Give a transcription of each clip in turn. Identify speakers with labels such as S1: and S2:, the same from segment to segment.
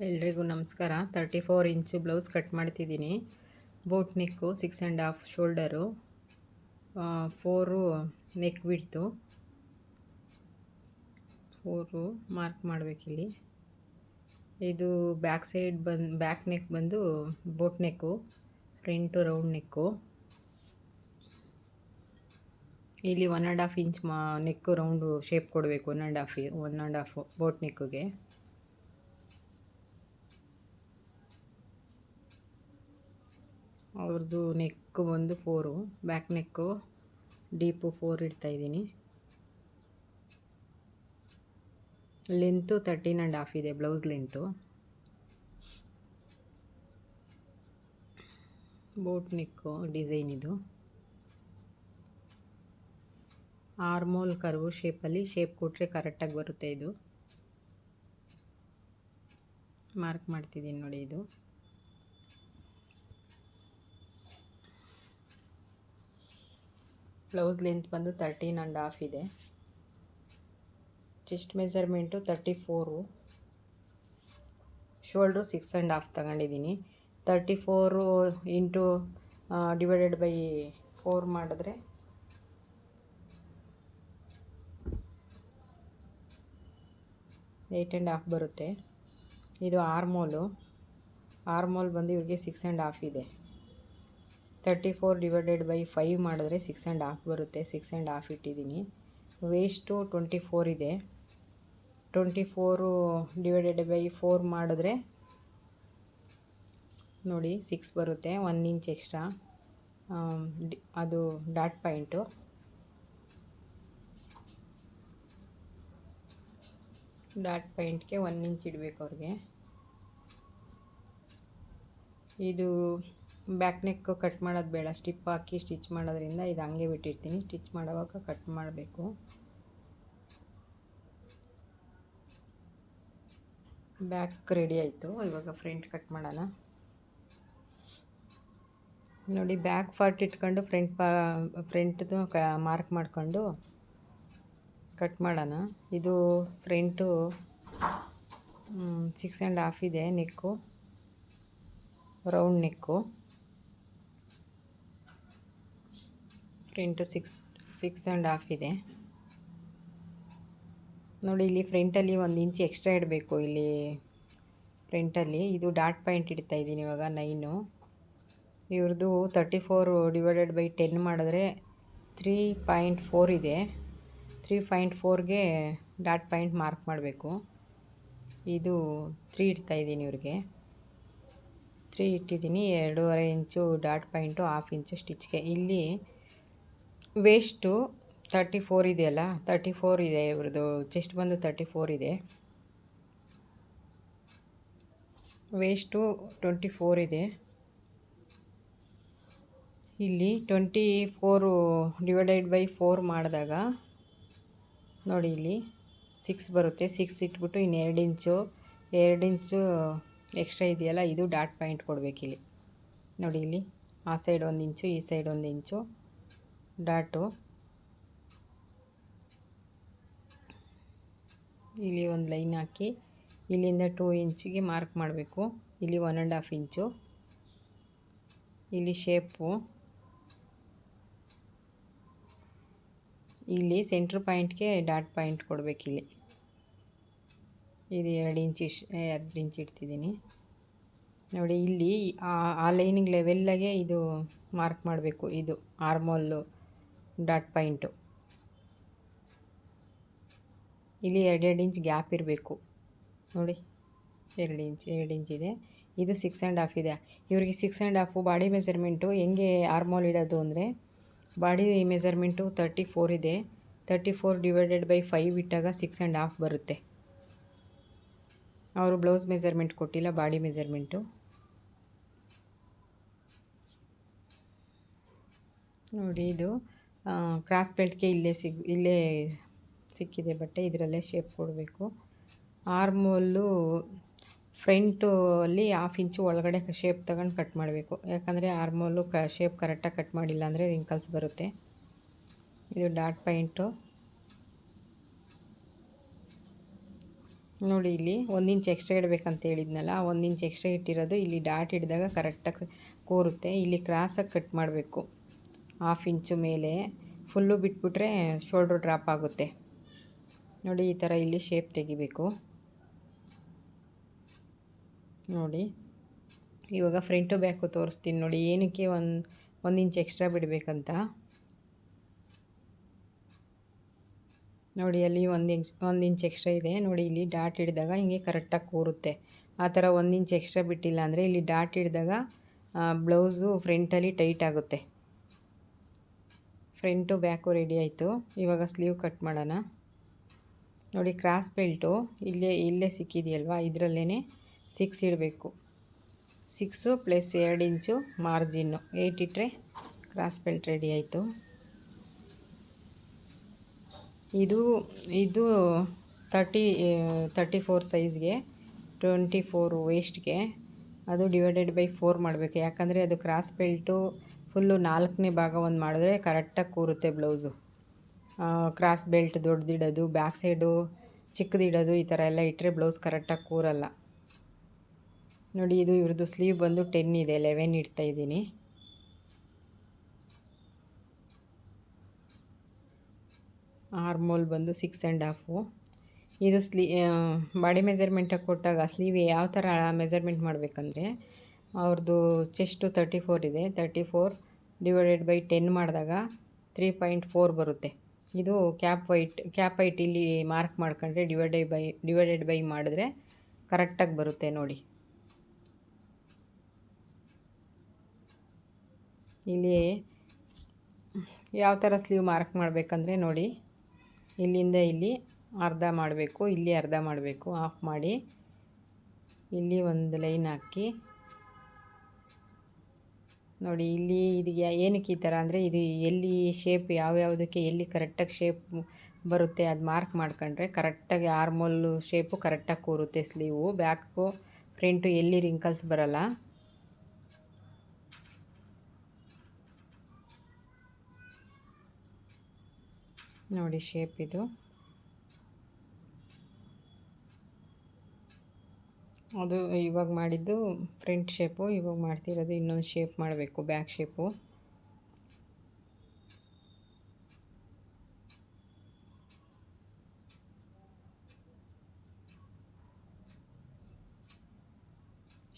S1: ಎಲ್ರಿಗೂ ನಮಸ್ಕಾರ. Thirty four inch blouse cut ಮಾಡ್ತಿದ್ದೀನಿ. Boat neck six and half shoulder four neck ಬಿಡ್ತು four mark ಮಾಡಬೇಕಿಲ್ಲಿ ಇದು ಬ್ಯಾಕ್ ಸೈಡ್ ಬಂದು ಬ್ಯಾಕ್ ನೆಕ್ ಬಂದು boat neck front round neck ಇಲ್ಲಿ ಒನ್ ಆ್ಯಂಡ್ ಹಾಫ್ ಇಂಚ್ ಮಾ ನೆಕ್ಕು ರೌಂಡು ಶೇಪ್ ಕೊಡಬೇಕು one and half one and half boat ನೆಕ್ಕಿಗೆ ಅವ್ರದ್ದು neck ಬಂದು four back neck deep four ಇಡ್ತಾ ಇದ್ದೀನಿ. ಲೆಂತು ತರ್ಟೀನ್ ಆ್ಯಂಡ್ ಹಾಫ್ ಇದೆ blouse length boat neck design ಇದು. Armhole curve ಶೇಪಲ್ಲಿ shape ಕೊಟ್ಟರೆ ಕರೆಕ್ಟಾಗಿ ಬರುತ್ತೆ ಇದು. ಮಾರ್ಕ್ ಮಾಡ್ತಿದ್ದೀನಿ ನೋಡಿ ಇದು. ಬ್ಲೌಸ್ ಲೆಂತ್ ಬಂದು ತರ್ಟೀನ್ ಆ್ಯಂಡ್ ಹಾಫ್ ಇದೆ. Chest measurement thirty four shoulder six and half ತಗೊಂಡಿದ್ದೀನಿ. Thirty four into divided by four ಮಾಡಿದ್ರೆ ಏಯ್ಟ್ ಆ್ಯಂಡ್ ಹಾಫ್ ಬರುತ್ತೆ. ಇದು ಆರ್ಮೋಲು ಆರ್ಮೋಲ್ ಬಂದು ಇವ್ರಿಗೆ ಸಿಕ್ಸ್ ಆ್ಯಂಡ್ ಹಾಫ್ ಇದೆ. Thirty four divided by five ಮಾಡಿದ್ರೆ ಸಿಕ್ಸ್ ಆ್ಯಂಡ್ ಹಾಫ್ ಬರುತ್ತೆ. ಸಿಕ್ಸ್ ಆ್ಯಂಡ್ ಹಾಫ್ ಇಟ್ಟಿದ್ದೀನಿ. ವೇಸ್ಟು ಟ್ವೆಂಟಿ ಫೋರ್ ಇದೆ. Twenty four divided by four ಮಾಡಿದ್ರೆ ನೋಡಿ ಸಿಕ್ಸ್ ಬರುತ್ತೆ. ಒನ್ ಇಂಚ್ ಎಕ್ಸ್ಟ್ರಾ ಅದು ಡಾಟ್ ಪಾಯಿಂಟು ಡಾಟ್ ಪಾಯಿಂಟ್ಗೆ ಒನ್ ಇಂಚ್ ಇಡಬೇಕು ಅವ್ರಿಗೆ. ಇದು ಬ್ಯಾಕ್ ನೆಕ್ಕು ಕಟ್ ಮಾಡೋದು ಬೇಡ. ಸ್ಟಿಪ್ ಹಾಕಿ ಸ್ಟಿಚ್ ಮಾಡೋದ್ರಿಂದ ಇದು ಹಂಗೆ ಬಿಟ್ಟಿರ್ತೀನಿ. ಸ್ಟಿಚ್ ಮಾಡೋವಾಗ ಕಟ್ ಮಾಡಬೇಕು. ಬ್ಯಾಕ್ ರೆಡಿ ಆಯಿತು. ಇವಾಗ ಫ್ರಂಟ್ ಕಟ್ ಮಾಡೋಣ. ನೋಡಿ, ಬ್ಯಾಕ್ ಫಾರ್ಟ್ ಇಟ್ಕೊಂಡು ಫ್ರಂಟ್ ಪಾ, ಫ್ರಂಟ್ದು ಮಾರ್ಕ್ ಮಾಡಿಕೊಂಡು ಕಟ್ ಮಾಡೋಣ. ಇದು ಫ್ರಂಟು ಸಿಕ್ಸ್ ಆ್ಯಂಡ್ ಹಾಫ್ ಇದೆ neck. Round neck. Front six six and half ಇದೆ. ನೋಡಿ ಇಲ್ಲಿ ಫ್ರಂಟಲ್ಲಿ ಒಂದು ಇಂಚ್ ಎಕ್ಸ್ಟ್ರಾ ಇಡಬೇಕು ಇಲ್ಲಿ. ಫ್ರಂಟಲ್ಲಿ ಇದು ಡಾಟ್ ಪಾಯಿಂಟ್ ಇಡ್ತಾ ಇದ್ದೀನಿ ಇವಾಗ ನೈನು ಇವ್ರದ್ದು thirty four divided by ten ಮಾಡಿದ್ರೆ ತ್ರೀ ಪಾಯಿಂಟ್ ಫೋರ್ ಇದೆ. ತ್ರೀ ಪಾಯಿಂಟ್ ಫೋರ್ಗೆ ಡಾಟ್ ಪಾಯಿಂಟ್ ಮಾರ್ಕ್ ಮಾಡಬೇಕು. ಇದು ತ್ರೀ ಇಡ್ತಾ ಇದ್ದೀನಿ ಇವ್ರಿಗೆ. ತ್ರೀ ಇಟ್ಟಿದ್ದೀನಿ, ಎರಡೂವರೆ inch dot point half inch ಸ್ಟಿಚ್ಗೆ ಇಲ್ಲಿ ವೇಸ್ಟು ತರ್ಟಿ ಫೋರ್ ಇದೆಯಲ್ಲ? ತರ್ಟಿ ಫೋರ್ ಇದೆ, ಇವ್ರದ್ದು. ಚೆಸ್ಟ್ ಬಂದು ತರ್ಟಿ ಫೋರ್ ಇದೆ. ವೇಸ್ಟು ಟ್ವೆಂಟಿ ಫೋರ್ ಇದೆ. ಇಲ್ಲಿ twenty four divided by four ಮಾಡಿದಾಗ, ನೋಡಿ ಇಲ್ಲಿ ಸಿಕ್ಸ್ ಬರುತ್ತೆ. ಸಿಕ್ಸ್ ಇಟ್ಬಿಟ್ಟು ಇನ್ನು ಎರಡು ಇಂಚು ಎರಡು ಇಂಚು ಎಕ್ಸ್ಟ್ರಾ ಇದೆಯಲ್ಲ, ಇದು ಡಾಟ್ ಪಾಯಿಂಟ್ ಕೊಡಬೇಕಿಲ್ಲಿ. ನೋಡಿ ಇಲ್ಲಿ, ಆ ಸೈಡ್ ಒಂದು ಇಂಚು ಈ ಸೈಡ್ ಒಂದು ಇಂಚು ಡಾಟು. ಇಲ್ಲಿ ಒಂದು ಲೈನ್ ಹಾಕಿ. ಇಲ್ಲಿಂದ ಟೂ ಇಂಚಿಗೆ ಮಾರ್ಕ್ ಮಾಡಬೇಕು. ಇಲ್ಲಿ ಒನ್ ಆ್ಯಂಡ್ ಹಾಫ್ ಇಂಚು. ಇಲ್ಲಿ ಶೇಪು. ಇಲ್ಲಿ ಸೆಂಟ್ರ್ ಪಾಯಿಂಟ್ಗೆ ಡಾಟ್ ಪಾಯಿಂಟ್ ಕೊಡಬೇಕು ಇಲ್ಲಿ. ಇದು ಎರಡು ಇಂಚ್ ಎರಡು ಇಂಚ್ ಇಡ್ತಿದ್ದೀನಿ. ನೋಡಿ, ಇಲ್ಲಿ ಆ ಲೈನಿಗೆ ಲೆವೆಲ್ಲಾಗೆ ಇದು ಮಾರ್ಕ್ ಮಾಡಬೇಕು. ಇದು ಆರ್ಮೋಲ್ಲು. Dot point. ಇಲ್ಲಿ ಎರಡೆರಡು ಇಂಚ್ ಗ್ಯಾಪ್ ಇರಬೇಕು. ನೋಡಿ, ಎರಡು ಇಂಚ್ ಎರಡು ಇಂಚ್ ಇದೆ. ಇದು ಸಿಕ್ಸ್ ಆ್ಯಂಡ್ ಹಾಫ್ ಇದೆ. ಇವರಿಗೆ six and half body measurement ಹೆಂಗೆ ಆರ್ಮೋಲ್ ಇಡೋದು ಅಂದರೆ ಬಾಡಿ ಮೆಸರ್ಮೆಂಟು ತರ್ಟಿ ಫೋರ್ ಇದೆ. Thirty four divided by five ಇಟ್ಟಾಗ ಸಿಕ್ಸ್ ಆ್ಯಂಡ್ ಹಾಫ್ ಬರುತ್ತೆ. ಅವರು ಬ್ಲೌಸ್ ಮೆಸರ್ಮೆಂಟ್ ಕೊಟ್ಟಿಲ್ಲ ಬಾಡಿ ಮೆಸರ್ಮೆಂಟು ನೋಡಿ ಇದು. ಕ್ರಾಸ್ ಬೆಲ್ಟ್ಗೆ ಇಲ್ಲೇ ಸಿಗ್, ಇಲ್ಲೇ ಸಿಕ್ಕಿದೆ ಬಟ್ಟೆ, ಇದರಲ್ಲೇ ಶೇಪ್ ಕೊಡಬೇಕು. ಆರ್ಮೋಲು ಫ್ರಂಟು ಅಲ್ಲಿ ಹಾಫ್ ಇಂಚು ಒಳಗಡೆ ಶೇಪ್ ತಗೊಂಡು ಕಟ್ ಮಾಡಬೇಕು. ಯಾಕಂದರೆ ಆರ್ಮೋಲು ಕ ಶೇಪ್ ಕರೆಕ್ಟಾಗಿ ಕಟ್ ಮಾಡಿಲ್ಲ ಅಂದರೆ ರಿಂಕಲ್ಸ್ ಬರುತ್ತೆ. ಇದು ಡಾಟ್ ಪೈಂಟು ನೋಡಿ ಇಲ್ಲಿ ಒಂದು ಇಂಚ್ ಎಕ್ಸ್ಟ್ರಾ ಇಡಬೇಕಂತ ಹೇಳಿದ್ನಲ್ಲ ಒಂದು ಇಂಚ್ ಎಕ್ಸ್ಟ್ರಾ ಇಟ್ಟಿರೋದು ಇಲ್ಲಿ ಡಾಟ್ ಹಿಡಿದಾಗ ಕರೆಕ್ಟಾಗಿ ಕೂರುತ್ತೆ. ಇಲ್ಲಿ ಕ್ರಾಸಾಗಿ ಕಟ್ ಮಾಡಬೇಕು. ಹಾಫ್ ಇಂಚು ಮೇಲೆ ಫುಲ್ಲು ಬಿಟ್ಬಿಟ್ರೆ ಶೋಲ್ಡ್ರ್ ಡ್ರಾಪ್ ಆಗುತ್ತೆ. ನೋಡಿ, ಈ ಥರ ಇಲ್ಲಿ ಶೇಪ್ ತೆಗಿಬೇಕು. ನೋಡಿ, ಇವಾಗ ಫ್ರಂಟು ಬ್ಯಾಕು ತೋರಿಸ್ತೀನಿ. ನೋಡಿ, ಏನಕ್ಕೆ ಒಂದು ಒಂದು ಇಂಚ್ ಎಕ್ಸ್ಟ್ರಾ ಬಿಡಬೇಕಂತ. ನೋಡಿ, ಅಲ್ಲಿ ಒಂದು ಇಂಚ್ ಒಂದು ಇಂಚ್ ಎಕ್ಸ್ಟ್ರಾ ಇದೆ. ನೋಡಿ, ಇಲ್ಲಿ ಡಾಟ್ ಹಿಡಿದಾಗ ಹಿಂಗೆ ಕರೆಕ್ಟಾಗಿ ಕೂರುತ್ತೆ. ಆ ಥರ ಒಂದು ಇಂಚ್ ಎಕ್ಸ್ಟ್ರಾ ಬಿಟ್ಟಿಲ್ಲ ಅಂದರೆ ಇಲ್ಲಿ ಡಾಟ್ ಹಿಡಿದಾಗ ಬ್ಲೌಸು ಫ್ರಂಟಲ್ಲಿ ಟೈಟ್ ಆಗುತ್ತೆ. ಫ್ರಂಟು ಬ್ಯಾಕು ರೆಡಿ ಆಯಿತು. ಇವಾಗ ಸ್ಲೀವ್ ಕಟ್ ಮಾಡೋಣ. ನೋಡಿ, ಕ್ರಾಸ್ ಬೆಲ್ಟು ಇಲ್ಲೇ ಇಲ್ಲೇ ಸಿಕ್ಕಿದೆಯಲ್ವಾ? ಇದರಲ್ಲೇ ಸಿಕ್ಸ್ ಇಡಬೇಕು. ಸಿಕ್ಸು ಪ್ಲಸ್ ಎರಡು ಇಂಚು ಮಾರ್ಜಿನ್ನು. ಏಯ್ಟ್ ಇಟ್ಟರೆ ಕ್ರಾಸ್ ಬೆಲ್ಟ್ ರೆಡಿ ಆಯಿತು. ಇದು ಇದು ತರ್ಟಿ ತರ್ಟಿ ಫೋರ್ ಸೈಜ್ಗೆ, ಟ್ವೆಂಟಿ ಫೋರ್ ವೇಸ್ಟ್ಗೆ ಅದು ಡಿವೈಡೆಡ್ ಬೈ ಫೋರ್ ಮಾಡಬೇಕು. ಯಾಕಂದರೆ ಅದು ಕ್ರಾಸ್ ಬೆಲ್ಟು ಫುಲ್ಲು ನಾಲ್ಕನೇ ಭಾಗ ಒಂದು ಮಾಡಿದ್ರೆ ಕರೆಕ್ಟಾಗಿ ಕೂರುತ್ತೆ ಬ್ಲೌಸು. ಕ್ರಾಸ್ ಬೆಲ್ಟ್ ದೊಡ್ಡದಿಡೋದು ಬ್ಯಾಕ್ ಸೈಡು ಚಿಕ್ಕದಿಡೋದು, ಈ ಥರ ಎಲ್ಲ ಇಟ್ಟರೆ ಬ್ಲೌಸ್ ಕರೆಕ್ಟಾಗಿ ಕೂರಲ್ಲ. ನೋಡಿ, ಇದು ಇವ್ರದ್ದು ಸ್ಲೀವ್ ಬಂದು ಟೆನ್ ಇದೆ, ಲೆವೆನ್ ಇಡ್ತಾ ಇದ್ದೀನಿ. ಆರ್ಮೋಲ್ ಬಂದು ಸಿಕ್ಸ್ ಆ್ಯಂಡ್ ಹಾಫು. ಇದು ಸ್ಲೀ ಬಾಡಿ ಮೆಜರ್ಮೆಂಟಾಗಿ ಕೊಟ್ಟಾಗ ಸ್ಲೀವ್ ಯಾವ ಥರ ಮೆಜರ್ಮೆಂಟ್ ಮಾಡಬೇಕಂದ್ರೆ ಅವ್ರದ್ದು ಚೆಸ್ಟು ತರ್ಟಿ ಫೋರ್ ಇದೆ. Thirty four divided by ten ಮಾಡಿದಾಗ ತ್ರೀ ಪಾಯಿಂಟ್ ಫೋರ್ ಬರುತ್ತೆ. ಇದು ಕ್ಯಾಪ್ ವೈಟ್ ಕ್ಯಾಪ್ ವೈಟ್ ಇಲ್ಲಿ ಮಾರ್ಕ್ ಮಾಡ್ಕೊಂಡ್ರೆ ಡಿವೈಡೆಡ್ ಬೈ ಡಿವೈಡೆಡ್ ಬೈ ಮಾಡಿದ್ರೆ ಕರೆಕ್ಟಾಗಿ ಬರುತ್ತೆ ನೋಡಿ. ಇಲ್ಲಿ ಯಾವ ಥರ ಸ್ಲೀವ್ ಮಾರ್ಕ್ ಮಾಡಬೇಕಂದ್ರೆ ನೋಡಿ. ಇಲ್ಲಿಂದ ಇಲ್ಲಿ ಅರ್ಧ ಮಾಡಬೇಕು, ಇಲ್ಲಿ ಅರ್ಧ ಮಾಡಬೇಕು, ಆಫ್ ಮಾಡಿ. ಇಲ್ಲಿ ಒಂದು ಲೈನ್ ಹಾಕಿ ನೋಡಿ ಇಲ್ಲಿ ಇದು ಏನಕ್ಕೆ ಈ ಥರ ಅಂದರೆ ಇದು ಎಲ್ಲಿ ಶೇಪ್ ಯಾವ್ಯಾವುದಕ್ಕೆ ಎಲ್ಲಿ ಕರೆಕ್ಟಾಗಿ ಶೇಪ್ ಬರುತ್ತೆ ಅದು ಮಾರ್ಕ್ ಮಾಡ್ಕೊಂಡ್ರೆ ಕರೆಕ್ಟಾಗಿ ಆರ್ಮೋಲ್ಲು ಶೇಪು ಕರೆಕ್ಟಾಗಿ ಕೂರುತ್ತೆ ಸ್ಲೀವು ಬ್ಯಾಕು ಫ್ರಂಟು ಎಲ್ಲಿ ರಿಂಕಲ್ಸ್ ಬರಲ್ಲ. ನೋಡಿ ಶೇಪ್ ಇದು. ಅದು ಇವಾಗ ಮಾಡಿದ್ದು ಫ್ರಂಟ್ ಶೇಪು, ಇವಾಗ ಮಾಡ್ತಿರೋದು ಇನ್ನೊಂದು ಶೇಪ್ ಮಾಡಬೇಕು, ಬ್ಯಾಕ್ ಶೇಪು.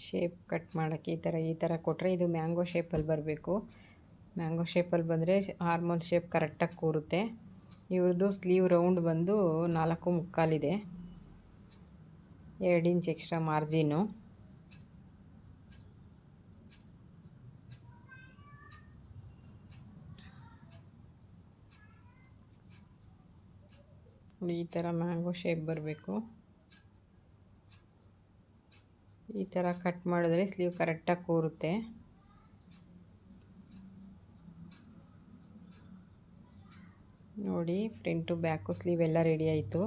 S1: ಶೇಪ್ ಕಟ್ ಮಾಡೋಕ್ಕೆ ಈ ಥರ ಈ ಥರ ಕೊಟ್ಟರೆ ಇದು ಮ್ಯಾಂಗೋ ಶೇಪಲ್ಲಿ ಬರಬೇಕು. ಮ್ಯಾಂಗೋ ಶೇಪಲ್ಲಿ ಬಂದರೆ ಹಾರ್ಮೋನ್ ಶೇಪ್ ಕರೆಕ್ಟಾಗಿ ಕೂರುತ್ತೆ. ಇವ್ರದ್ದು ಸ್ಲೀವ್ ರೌಂಡ್ ಬಂದು ನಾಲ್ಕು ಮುಕ್ಕಾಲಿದೆ. ಎರಡು ಇಂಚ್ ಎಕ್ಸ್ಟ್ರಾ ಮಾರ್ಜಿನು ಈ ಥರ ಮ್ಯಾಂಗೋ ಶೇಪ್ ಬರಬೇಕು. ಈ ಥರ ಕಟ್ ಮಾಡಿದ್ರೆ ಸ್ಲೀವ್ ಕರೆಕ್ಟಾಗಿ ಕೂರುತ್ತೆ. ನೋಡಿ ಫ್ರಂಟು ಬ್ಯಾಕು ಸ್ಲೀವ್ ಎಲ್ಲ ರೆಡಿ ಆಯಿತು.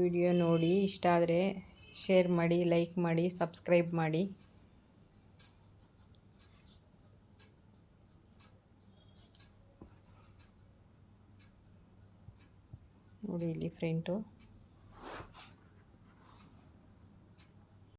S1: ವಿಡಿಯೋ ನೋಡಿ ಇಷ್ಟ ಆದರೆ ಶೇರ್ ಮಾಡಿ ಲೈಕ್ ಮಾಡಿ ಸಬ್ಸ್ಕ್ರೈಬ್ ಮಾಡಿ. ನೋಡಿ ಇಲ್ಲಿ ಫ್ರಂಟು